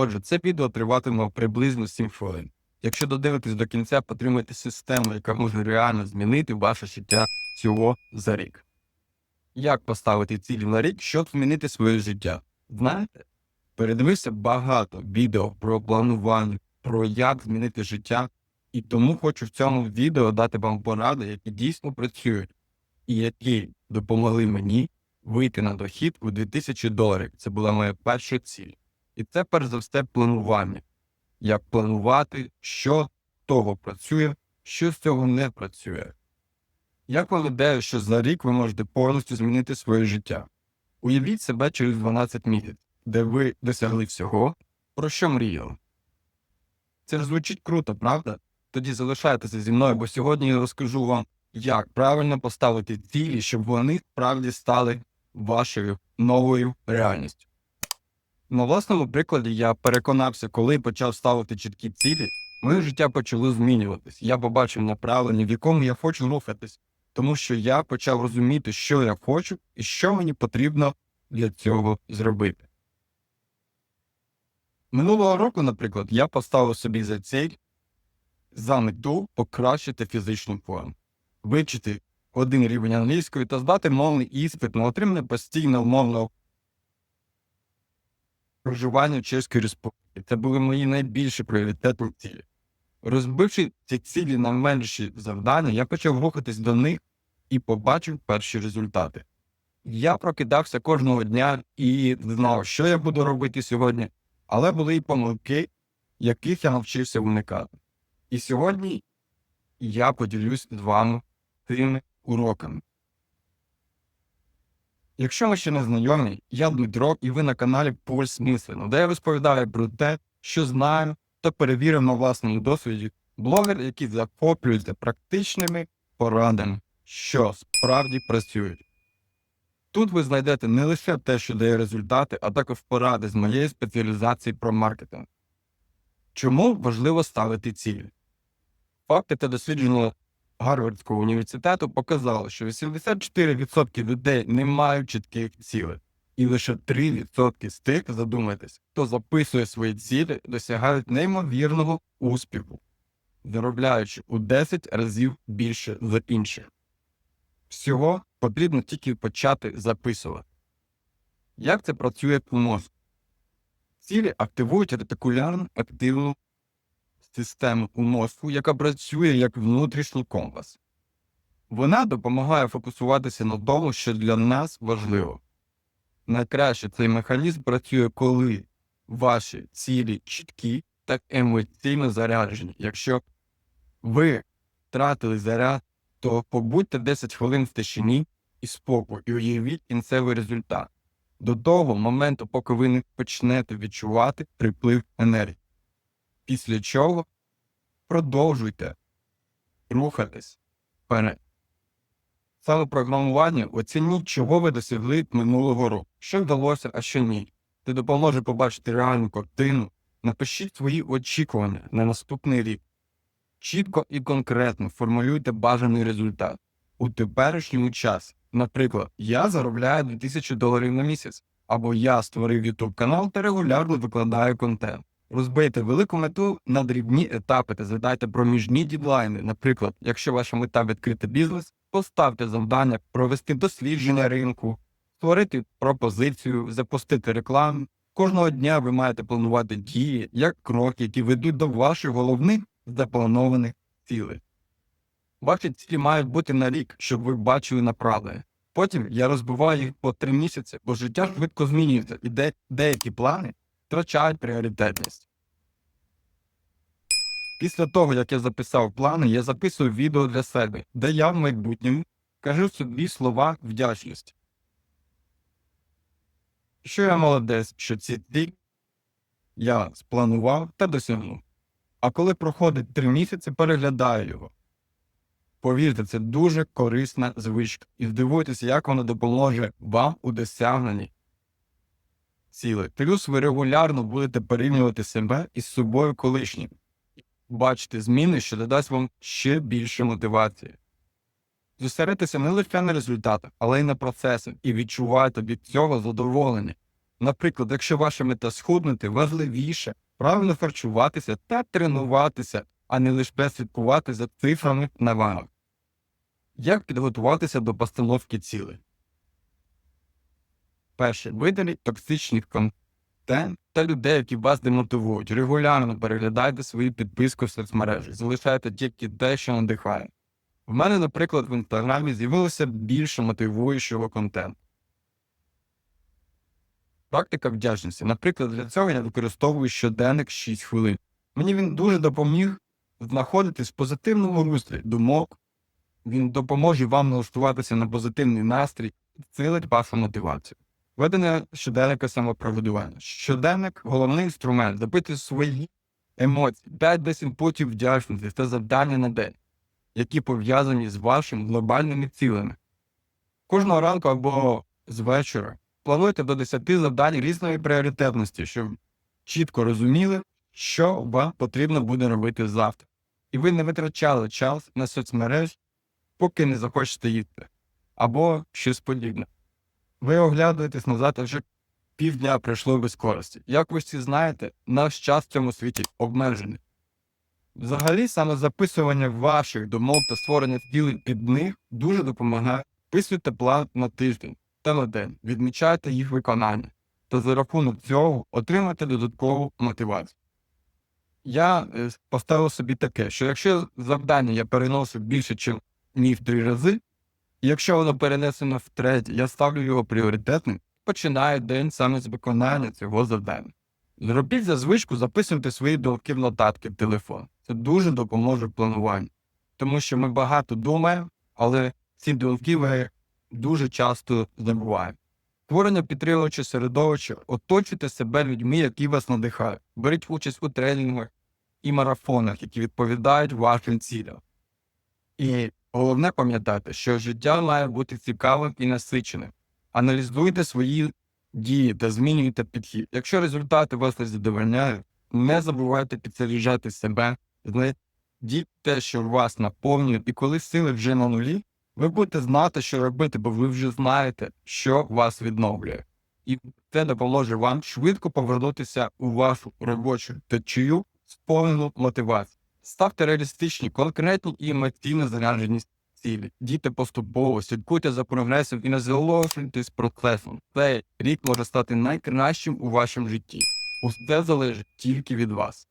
Отже, це відео триватиме приблизно 7 хвилин. Якщо додивитись до кінця, потримайте систему, яка може реально змінити ваше життя всього за рік. Як поставити цілі на рік, щоб змінити своє життя? Знаєте? Передивився багато відео про планування, про як змінити життя, і тому хочу в цьому відео дати вам поради, які дійсно працюють, і які допомогли мені вийти на дохід у 2000 доларів. Це була моя перша ціль. І це перш за все планування. Як планувати, що того працює, що з цього не працює. Вам ідея, що за рік ви можете повністю змінити своє життя? Уявіть себе через 12 місяців, де ви досягли всього, про що мріяли. Це ж звучить круто, правда? Тоді залишайтеся зі мною, бо сьогодні я розкажу вам, як правильно поставити цілі, щоб вони справді стали вашою новою реальністю. На власному прикладі я переконався, коли почав ставити чіткі цілі, моє життя почало змінюватись. Я побачив направлення, в якому я хочу рухатись, тому що я почав розуміти, що я хочу і що мені потрібно для цього зробити. Минулого року, наприклад, я поставив собі за ціль за мету покращити фізичну форму, вивчити один рівень англійської та здати мовний іспит на отримання постійно мовного проживання в Чеській Республіці. Це були мої найбільші пріоритетні цілі. Розбивши ці цілі на менші завдання, я почав рухатись до них і побачив перші результати. Я прокидався кожного дня і знав, що я буду робити сьогодні, але були й помилки, яких я навчився уникати. І сьогодні я поділюсь з вами тими уроками. Якщо ви ще не знайомі, я Дмитро, і ви на каналі Пульс Мислено, де я розповідаю про те, що знаю та перевірив на власному досвіді блогер, який захоплюється практичними порадами, що справді працюють. Тут ви знайдете не лише те, що дає результати, а також поради з моєї спеціалізації про маркетинг. Чому важливо ставити цілі? Факти та дослідження Гарвардського університету показали, що 84% людей не мають чітких цілей, і лише 3% з тих, задумайтесь, хто записує свої цілі, досягають неймовірного успіху, заробляючи у 10 разів більше за інших. Всього потрібно тільки почати записувати. Як це працює у мозку? Цілі активують ретикулярну активну систему мозку, яка працює як внутрішній компас. Вона допомагає фокусуватися на тому, що для нас важливо. Найкраще цей механізм працює, коли ваші цілі чіткі та емоційно заряджені. Якщо ви втратили заряд, то побудьте 10 хвилин в тишині і спокою і уявіть кінцевий результат. До того моменту, поки ви не почнете відчувати приплив енергії. Після чого продовжуйте рухатись вперед. Саме програмування оцініть, чого ви досягли минулого року, що вдалося, а що ні. Це допоможе побачити реальну картину. Напишіть свої очікування на наступний рік. Чітко і конкретно формулюйте бажаний результат. У теперішньому часі, наприклад, я заробляю 2000 доларів на місяць, або я створив YouTube канал та регулярно викладаю контент. Розбийте велику мету на дрібні етапи та згадайте проміжні дідлайни. Наприклад, якщо ваша мета відкрити бізнес, поставте завдання провести дослідження ринку, створити пропозицію, запустити рекламу. Кожного дня ви маєте планувати дії як кроки, які ведуть до ваших головних запланованих цілей. Ваші цілі мають бути на рік, щоб ви бачили направлення. Потім я розбиваю їх по три місяці, бо життя швидко змінюється, і де деякі плани втрачають пріоритетність. Після того, як я записав плани, я записую відео для себе, де я в майбутньому кажу собі слова вдячності. Що я молодець, що ці цілі я спланував та досягнув. А коли проходить три місяці, переглядаю його. Повірте, це дуже корисна звичка, і здивуйтеся, як вона допоможе вам у досягненні цілей. Плюс ви регулярно будете порівнювати себе із собою колишнім, бачити зміни, що додасть вам ще більше мотивації. Зосередьтеся не лише на результатах, але й на процесах, і відчувайте від цього задоволення. Наприклад, якщо ваша мета схуднути, важливіше правильно харчуватися та тренуватися, а не лише слідкувати за цифрами на вагах. Як підготуватися до постановки цілей? Перше. Видаліть токсичний контент та людей, які вас демотивують. Регулярно переглядайте свою підписку в соцмережі. Залишайте тільки те, що надихає. В мене, наприклад, в інстаграмі з'явилося більше мотивуючого контенту. Практика вдячності. Наприклад, для цього я використовую щоденник 6 хвилин. Мені він дуже допоміг знаходитись в позитивному руслі думок. Він допоможе вам налаштуватися на позитивний настрій, підсилить вашу мотивацію. Ведення щоденника самопроводування. Щоденник головний інструмент запити свої емоції, 5-10 путів вдячності та завдання на день, які пов'язані з вашими глобальними цілями. Кожного ранку або з вечора плануйте до 10 завдань різної пріоритетності, щоб чітко розуміли, що вам потрібно буде робити завтра. І ви не витрачали час на соцмереж, поки не захочете їсти, або щось подібне. Ви оглядуєтесь назад, а вже півдня пройшло без користі. Як ви всі знаєте, наш час в цьому світі обмежений. Взагалі, саме записування ваших думок та створення цілей під них дуже допомагає. Писуйте план на тиждень та на день, відмічайте їх виконання, та за рахунок цього отримати додаткову мотивацію. Я е, поставив собі таке, що якщо завдання я переношу більше, ніж в три рази, якщо воно перенесено втретє, я ставлю його пріоритетним, починаю день саме з виконання цього завдання. Зробіть за звичку записувати свої думки в нотатки в телефон. Це дуже допоможе в плануванні. Тому що ми багато думаємо, але ці думки ми дуже часто забуваємо. Створення підтримуючого середовища, оточуйте себе людьми, які вас надихають. Беріть участь у тренінгах і марафонах, які відповідають вашим цілям. І головне пам'ятайте, що життя має бути цікавим і насиченим. Аналізуйте свої дії та змінюйте підхід. Якщо результати вас не задовольняють, не забувайте підсаджати себе, знайдіть те, що вас наповнює, і коли сили вже на нулі, ви будете знати, що робити, бо ви вже знаєте, що вас відновлює. І це допоможе вам швидко повернутися у вашу робочу течію з повною мотивацією. Ставте реалістичні, конкретні і емоційно заряджені цілі. Діти поступово, слідкуйте за прогресом і насолоджуйтесь процесом. Цей рік може стати найкращим у вашому житті. Усе залежить тільки від вас.